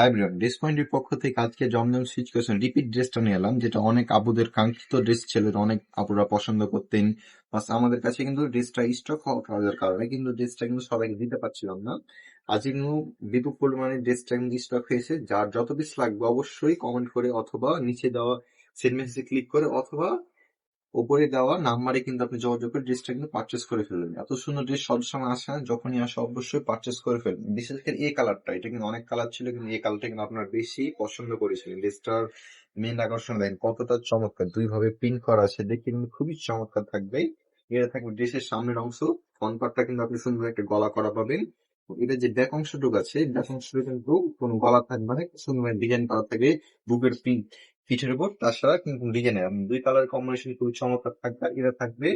High Brian dress পয়েন্টের পক্ষ থেকে আজকে জমজম সুইচ করেছেন রিপিট ড্রেসটা নিয়ে এলাম, যেটা অনেক আপুদের কাঙ্ক্ষিত ড্রেস ছিল অনেক আপুরা পছন্দ করতেন। বাস আমাদের কাছে কিন্তু ড্রেসটা স্টক হওয়ার কারণে কিন্তু ড্রেসটা কিন্তু সবাইকে দিতে পারছিলাম না। আজ কিন্তু বিপুল পরিমাণে ড্রেসটা কিন্তু স্টক হয়েছে। যার যত পিস লাগবে অবশ্যই কমেন্ট করে অথবা নিচে দেওয়া সেন্ড মেসেজে ক্লিক করে অথবা উপরে দেওয়া নাম্বারে কিন্তু আপনি যোগাযোগ করে ড্রেসটা কিন্তু পারচেস করে ফেলবেন। এত সুন্দর ড্রেস সব সময় আসে যখনই আসে অবশ্যই পারচেস করে ফেলবেন। বিশেষ করে এই কালারটা এটা কিন্তু অনেক কালার ছিল, কিন্তু এই কালারটা কিন্তু আপনার বেশি পছন্দ করেছিলেন। ড্রেসটার মেন আকর্ষণ দেখেন, কতটা চমৎকার। দুই ভাবে প্রিন্ট করা আছে, দেখে কিন্তু খুবই চমৎকার থাকবে। এটা থাকবে ড্রেসের সামনের অংশ। ফ্রন্ট পার্টটা কিন্তু আপনি সুন্দর একটা গলা করা পাবেন। এটা যে ব্যাক অংশটুকু আছে ব্যাক অংশটুকু কিন্তু কোনো গলা থাকবে না, সুন্দর ডিজাইন করা থাকবে বুকের প্রিন্ট পিঠের উপর, তাছাড়া কিন্তু ডিজাইনে দুই কালার কম্বিনেশন খুবই চমৎকার থাকবে এটা থাকবে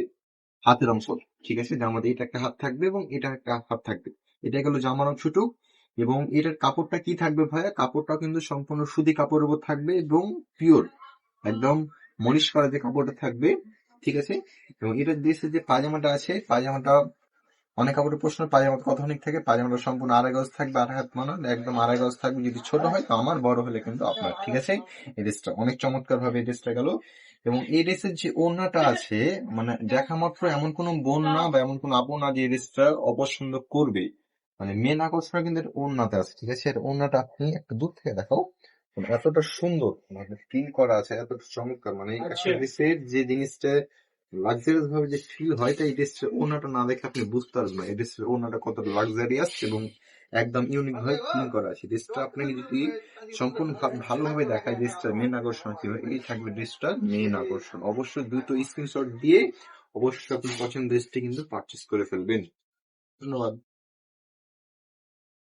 হাতের অংশ, ঠিক আছে? জামাতে এটা একটা হাত থাকবে এবং এটা একটা হাত থাকবে। এটা গেল জামার অংশটুক এবং এটার কাপড়টা কি থাকবে ভাইয়া? কাপড়টা কিন্তু সম্পূর্ণ সুতি কাপড়ের উপর থাকবে এবং পিওর একদম মলিশ করা যে কাপড়টা থাকবে, ঠিক আছে? এবং এটার দেশে যে পাজামাটা আছে, পাজামাটা অনেক কাপড়ের প্রশ্ন অনেক থাকে পাজামাটা সম্পূর্ণ আড়াই গজ থাকবে আড়াই হাত মানা একদম আড়াই গজ থাকবে যদি ছোট হয় তো আমার বড় হলে কিন্তু আপনার ঠিক আছে? এই ড্রেসটা অনেক চমৎকার ভাবে এই ড্রেসটা গেল। এবং এই ড্রেসের যে ওড়নাটা আছে মানে দেখা মাত্র এমন কোনো বোন না বা এমন কোনো আপন না যে এই ড্রেসটা অপছন্দ করবে। মানে মেন আকর্ষণ কিন্তু এর ওড়নাতে আছে ঠিক আছে? এর ওড়নাটা আপনি একটু দূর থেকে দেখাও। মানে এতটা সুন্দর মানে প্রিন্ট করা আছে এতটা চমৎকার। মানে ড্রেসের যে জিনিসটা লাক্সারিয়াস ভাবে যে ফিল হয় তাই ড্রেসের ওড়নাটা না দেখে আপনি বুঝতে পারবেন না। এই ড্রেসের ওড়নাটা কত লাক্সারিয়াস এবং একদম ইউনিক ভাবে ফিল করা আছে। ড্রেসটা আপনাকে যদি সম্পূর্ণ ভালোভাবে দেখায় ড্রেসটা মেন আকর্ষণ কীভাবে এই থাকবে ড্রেসটা মেন আকর্ষণ। অবশ্যই দুটো স্ক্রিনশট দিয়ে অবশ্যই আপনি পছন্দ ড্রেসটি কিন্তু পারচেস করে ফেলবেন। ধন্যবাদ।